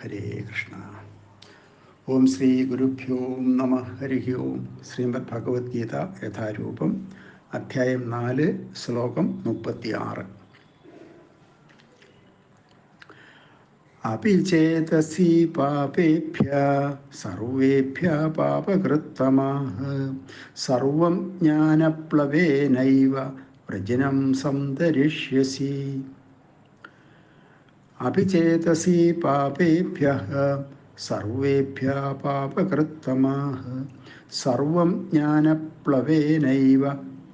ഹരേ കൃഷ്ണ ഓം ശ്രീ ഗുരുഭ്യോ നമ ഹരി ഓം ശ്രീമദ് ഭഗവത്ഗീത യഥാരൂപം അധ്യായം നാല് ശ്ലോകം മുപ്പത്തിയാറ് अपि चेतसि पापेभ्य सर्वेभ्य पापकृत्तमाः सर्वं ज्ञानप्लवेनैव व्रजनं सन्तरिष्यसि അഭിചേതസി പാപേഭ്യ സർവേഭ്യ സർവം ജ്ഞാനപ്ലവേനൈവ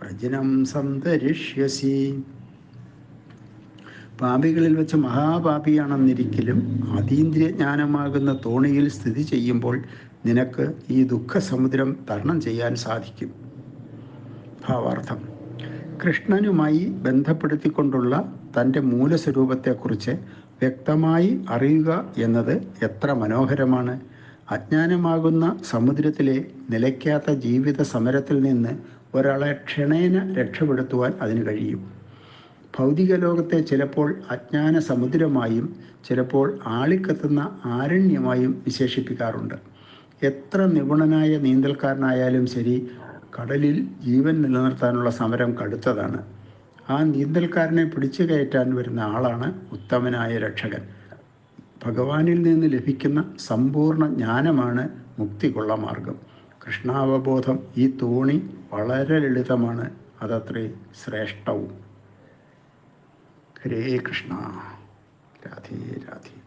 പ്രജനം സന്തരിഷ്യസി. പാപികളിൽ വെച്ച് മഹാപാപിയാണെന്നിരിക്കലും അതീന്ദ്രിയജ്ഞാനമാകുന്ന തോണിയിൽ സ്ഥിതി ചെയ്യുമ്പോൾ നിനക്ക് ഈ ദുഃഖസമുദ്രം തരണം ചെയ്യാൻ സാധിക്കും. ഭാവാർത്ഥം. കൃഷ്ണനുമായി ബന്ധപ്പെടുത്തിക്കൊണ്ടുള്ള തന്റെ മൂലസ്വരൂപത്തെക്കുറിച്ച് വ്യക്തമായി അറിയുക എന്നത് എത്ര മനോഹരമാണ്. അജ്ഞാനമാകുന്ന സമുദ്രത്തിലെ നിലയ്ക്കാത്ത ജീവിത സമരത്തിൽ നിന്ന് ഒരാളെ ക്ഷണേന രക്ഷപ്പെടുത്തുവാൻ അതിന് കഴിയും. ഭൗതിക ലോകത്തെ ചിലപ്പോൾ അജ്ഞാന സമുദ്രമായും ചിലപ്പോൾ ആളിക്കത്തുന്ന ആരണ്യമായും വിശേഷിപ്പിക്കാറുണ്ട്. എത്ര നിപുണനായ നീന്തൽക്കാരനായാലും ശരി കടലിൽ ജീവൻ നിലനിർത്താനുള്ള സമരം കടുത്തതാണ്. ആ നീന്തൽക്കാരനെ പിടിച്ചു കയറ്റാൻ വരുന്ന ആളാണ് ഉത്തമനായ രക്ഷകൻ. ഭഗവാനിൽ നിന്ന് ലഭിക്കുന്ന സമ്പൂർണ ജ്ഞാനമാണ് മുക്തിക്കുള്ള മാർഗം. കൃഷ്ണാവബോധം ഈ തോണി വളരെ ലളിതമാണ്. അതത്രേ ശ്രേഷ്ഠവും. ഹരേ കൃഷ്ണ. രാധേ രാധേ.